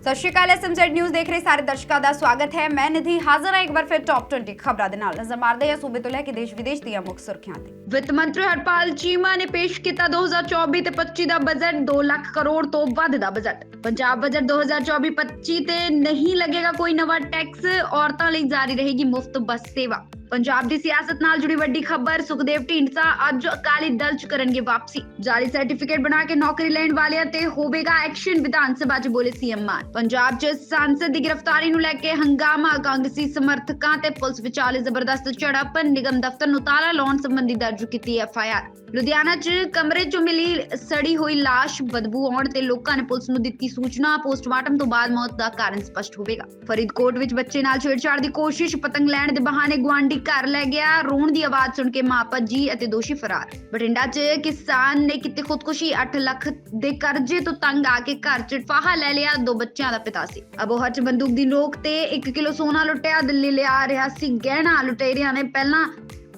ਸਤਿ ਸ਼੍ਰੀ ਅਕਾਲ SMZ news ਦੇਖ ਰਹੇ ਸਾਰੇ ਦਰਸ਼ਕਾਂ ਦਾ ਸਵਾਗਤ ਹੈ ਮੈਂ ਨਿਧੀ ਹਾਜ਼ਰ ਹਾਂ ਇੱਕ ਵਾਰ ਫਿਰ ਟੌਪ 20 ਖਬਰਾਂ ਦੇ ਨਾਲ ਨਜ਼ਰ ਮਾਰਦੇ ਹਾਂ ਸੂਬੇ ਤੋਂ ਲੈ ਕੇ ਦੇਸ਼ ਵਿਦੇਸ਼ ਦੀਆਂ ਮੁੱਖ ਸੁਰਖੀਆਂ ਤੇ ਵਿੱਤ ਮੰਤਰੀ ਹਰਪਾਲ ਚੀਮਾ ਨੇ ਪੇਸ਼ ਕੀਤਾ 2024 ਤੇ 25 ਦਾ ਬਜਟ 2 ਲੱਖ ਕਰੋੜ ਤੋਂ ਵੱਧ ਦਾ ਬਜਟ ਪੰਜਾਬ ਬਜਟ 2024-25 ਤੇ ਨਹੀਂ ਲੱਗੇਗਾ ਕੋਈ ਨਵਾਂ ਟੈਕਸ ਔਰਤਾਂ ਲਈ ਜਾਰੀ ਰਹੇਗੀ ਮੁਫਤ ਬੱਸ ਸੇਵਾ ਪੰਜਾਬ ਦੀ ਸਿਆਸਤ ਨਾਲ ਜੁੜੀ ਵੱਡੀ ਖਬਰ, ਸੁਖਦੇਵ ਢੀਂਡਸਾ ਅੱਜ ਅਕਾਲੀ ਦਲ ਚ ਕਰਨਗੇ ਵਾਪਸੀ। ਜਾਲੀ ਸਰਟੀਫਿਕੇਟ ਬਣਾ ਕੇ ਨੌਕਰੀ ਲੈਣ ਵਾਲਿਆਂ ਤੇ ਹੋਵੇਗਾ ਐਕਸ਼ਨ, ਵਿਧਾਨ ਸਭਾ ਚ ਬੋਲੇ ਸੀਐਮ ਮਾਨ ਪੰਜਾਬ ਚ ਸਾਂਸਦ ਦੀ ਗ੍ਰਿਫਤਾਰੀ ਨੂੰ ਲੈ ਕੇ ਹੰਗਾਮਾ, ਕਾਂਗਰਸੀ ਸਮਰਥਕਾਂ ਤੇ ਪੁਲਿਸ ਵਿਚਾਲੇ ਜ਼ਬਰਦਸਤ ਝੜਪ, ਨਿਗਮ ਦਫ਼ਤਰ ਨੂੰ ਤਾਲਾ ਲਾਉਣ ਸੰਬੰਧੀ ਦਰਜ ਕੀਤੀ ਐਫਆਈਆਰ ਲੁਧਿਆਣਾ ਚ ਕਮਰੇ ਚ ਮਿਲੀ ਸੜੀ ਹੋਈ ਲਾਸ਼, ਬਦਬੂ ਆਉਣ ਤੇ ਲੋਕਾਂ ਨੇ ਪੁਲਿਸ ਨੂੰ ਦਿੱਤੀ ਸੂਚਨਾ, ਪੋਸਟਮਾਰਟਮ ਤੋਂ ਬਾਅਦ ਮੌਤ ਦਾ ਕਾਰਨ ਸਪਸ਼ਟ ਹੋਵੇਗਾ। ਫਰੀਦਕੋਟ ਵਿੱਚ ਬੱਚੇ ਨਾਲ ਛੇੜਛਾੜ ਦੀ ਕੋਸ਼ਿਸ਼, ਪਤੰਗ ਲੈਣ ਦੇ ਬਹਾਨੇ ਗੁਆਂਢੀ ਘਰ ਲੈ ਗਿਆ। ਰੋਣ ਦੀ ਆਵਾਜ਼ ਸੁਣ ਕੇ ਮਾਂ ਭੱਜੀ ਅਤੇ ਦੋਸ਼ੀ ਫਰਾਰ। ਬਠਿੰਡਾ 'ਚ ਕਿਸਾਨ ਨੇ ਕੀਤੀ ਖੁਦਕੁਸ਼ੀ। 8 ਲੱਖ ਦੇ ਕਰਜ਼ੇ ਤੋਂ ਤੰਗ ਆ ਕੇ ਘਰ 'ਚ ਫਾਹਾ ਲੈ ਲਿਆ। ਦੋ ਬੱਚਿਆਂ ਦਾ ਪਿਤਾ ਸੀ। ਅਬੋਹਰ 'ਚ ਬੰਦੂਕ ਦੀ ਨੋਕ ਤੇ 1 ਕਿਲੋ ਸੋਨਾ ਲੁੱਟਿਆ। ਦਿੱਲੀ ਲਿਆ ਰਿਹਾ ਸੀ। ਗਹਿਣਾ ਲੁਟੇਰਿਆਂ ਨੇ ਪਹਿਲਾਂ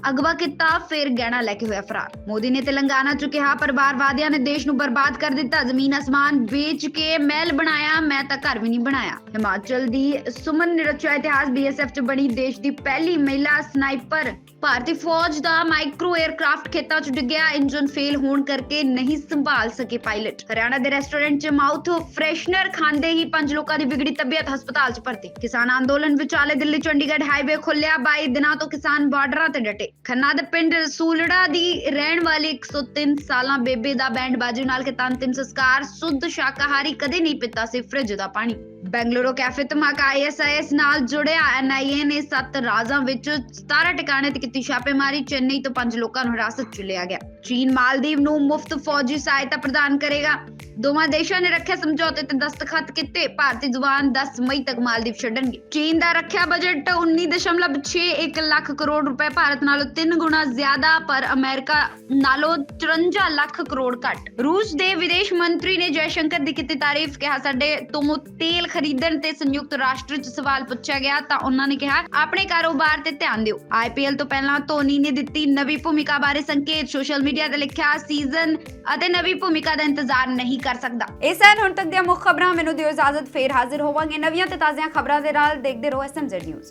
ਅਗਵਾ ਕੀਤਾ, ਫਿਰ ਗਹਿਣਾ ਲੈ ਕੇ ਹੋਇਆ ਫਰਾਰ। ਮੋਦੀ ਨੇ ਤੇਲੰਗਾਨਾ ਚ ਕਿਹਾ ਪਰਿਵਾਰਵਾਦੀਆਂ ਨੇ ਦੇਸ਼ ਨੂੰ ਬਰਬਾਦ ਕਰ ਦਿੱਤਾ, ਜ਼ਮੀਨ ਅਸਮਾਨ ਵੇਚ ਕੇ ਮਹਿਲ ਬਣਾਇਆ, ਮੈਂ ਤਾਂ ਘਰ ਵੀ ਨਹੀਂ ਬਣਾਇਆ। ਹਿਮਾਚਲ ਦੀ ਸੁਮਨ ਨੇ ਰਚਿਆ ਇਤਿਹਾਸ ਬੀਐਸਐਫ ਚ ਬਣੀ ਦੇਸ਼ ਦੀ ਪਹਿਲੀ ਮਹਿਲਾ ਸਨਾਈਪਰ। ਭਾਰਤੀ ਫੌਜ ਦਾ ਮਾਈਕਰੋ 에ਅਰਕ੍ਰਾਫਟ ਖੇਤਾਂ ਚ ਡਿੱਗਿਆ ਇੰਜਨ ਫੇਲ ਹੋਣ ਕਰਕੇ ਨਹੀਂ ਸੰਭਾਲ ਸਕੇ ਪਾਇਲਟ। ਹਰਿਆਣਾ ਦੇ ਰੈਸਟੋਰੈਂਟ ਚ ਮਾਊਥ ਫਰੈਸ਼ਨਰ ਖਾਂਦੇ ਹੀ ਪੰਜ ਲੋਕਾਂ ਦੀ ਵਿਗੜੀ ਤਬੀਅਤ ਹਸਪਤਾਲ ਚ ਭਰਤੀ। ਕਿਸਾਨ ਅੰਦੋਲਨ ਵਿਚਾਲੇ ਦਿੱਲੀ ਚੰਡੀਗੜ੍ਹ ਹਾਈਵੇ ਖੁੱਲਿਆ 22 ਦਿਨਾਂ ਤੋਂ ਕਿਸਾਨ ਬਾਰਡਰਾਂ ਤੇ ਡਟੇ। ਖੰਨਾ ਦੇ ਪਿੰਡ ਸੂਲੜਾ ਦੀ ਰਹਿਣ ਵਾਲੀ 103 ਸਾਲਾਂ ਬੇਬੇ ਦਾ ਬੈਂਡ ਬਾਜ਼ੂ ਨਾਲ ਕੀਤਾ ਅੰਤਿਮ ਸੰਸਕਾਰ, ਸੁੱਧ ਸ਼ਾਕਾਹਾਰੀ ਕਦੇ ਨਹੀਂ ਪੀਤਾ ਸੀ ਫ੍ਰਿਜ ਦਾ ਪਾਣੀ। ਬੈਂਗਲੁਰੂ ਕੈਫੇ ਧਮਾਕਾ ਆਈਐਸਆਈਐਸ ਨਾਲ ਜੁੜਿਆ ਐਨਆਈਏ ਨੇ ਸੱਤ ਰਾਜ਼ਾਂ ਵਿੱਚ 17 ਟਿਕਾਣੇ ਤੇ ਕੀਤੀ ਛਾਪੇਮਾਰੀ, ਚੇਨਈ ਤੋਂ ਪੰਜ ਲੋਕਾਂ ਨੂੰ ਹਿਰਾਸਤ 'ਚ ਲਿਆ ਗਿਆ। ਚੀਨ ਮਾਲਦੀਵ ਨੂੰ ਮੁਫਤ ਫੌਜੀ ਸਹਾਇਤਾ ਪ੍ਰਦਾਨ ਕਰੇਗਾ। ਦੋਵਾਂ ਦੇਸ਼ਾਂ ਨੇ ਰੱਖਿਆ ਸਮਝੌਤੇ ਤੇ ਦਸਤਖਤ ਕੀਤੇ। ਭਾਰਤੀ ਜਵਾਨ 10 ਮਈ ਤੱਕ ਮਾਲਦੀਵ ਛੱਡਣਗੇ। ਚੀਨ ਦਾ ਰੱਖਿਆ ਬਜਟ 19.61 ਲੱਖ ਕਰੋੜ ਰੁਪਏ, ਭਾਰਤ ਨਾਲੋਂ 3 ਗੁਣਾ ਜ਼ਿਆਦਾ, ਪਰ ਅਮਰੀਕਾ ਨਾਲੋਂ 54 ਲੱਖ ਕਰੋੜ ਘੱਟ। ਰੂਸ ਦੇ ਵਿਦੇਸ਼ ਮੰਤਰੀ ਨੇ ਜੈਸ਼ੰਕਰ ਦੀ ਕੀਤੀ ਤਾਰੀਫ, ਕਿਹਾ, ਸਾਡੇ ਤੋਂ ਤੇਲ ਖਰੀਦਣ ਤੇ ਸੰਯੁਕਤ ਰਾਸ਼ਟਰ 'ਚ ਸਵਾਲ ਪੁੱਛਿਆ ਗਿਆ ਤਾਂ ਉਹਨਾਂ ਨੇ ਕਿਹਾ, ਆਪਣੇ ਕਾਰੋਬਾਰ ਤੇ ਧਿਆਨ ਦਿਓ। ਆਈਪੀਐਲ ਤੋਂ ਪਹਿਲਾਂ ਧੋਨੀ ਨੇ ਦਿੱਤੀ ਨਵੀਂ ਭੂਮਿਕਾ ਬਾਰੇ ਸੰਕੇਤ। ਸੋਸ਼ਲ ਮੀਡੀਆ ਤੇ ਲਿਖਿਆ, ਸੀਜ਼ਨ ਅਤੇ ਨਵੀਂ ਭੂਮਿਕਾ ਦਾ ਇੰਤਜ਼ਾਰ ਨਹੀਂ ਕਰ ਸਕਦਾ। ਇਸ ਹਨ ਹੁਣ ਤੱਕ ਦੀਆਂ ਮੁੱਖ ਖਬਰਾਂ, ਮੈਨੂੰ ਦਿਓ ਇਜਾਜ਼ਤ, ਫੇਰ ਹਾਜ਼ਰ ਹੋਵਾਂਗੇ ਨਵੀਆਂ ਤੇ ਤਾਜ਼ੀਆਂ ਖਬਰਾਂ ਦੇ ਨਾਲ। ਦੇਖਦੇ ਰਹੋ ਐਸਐਮਜ਼ੈਡ ਨਿਊਜ਼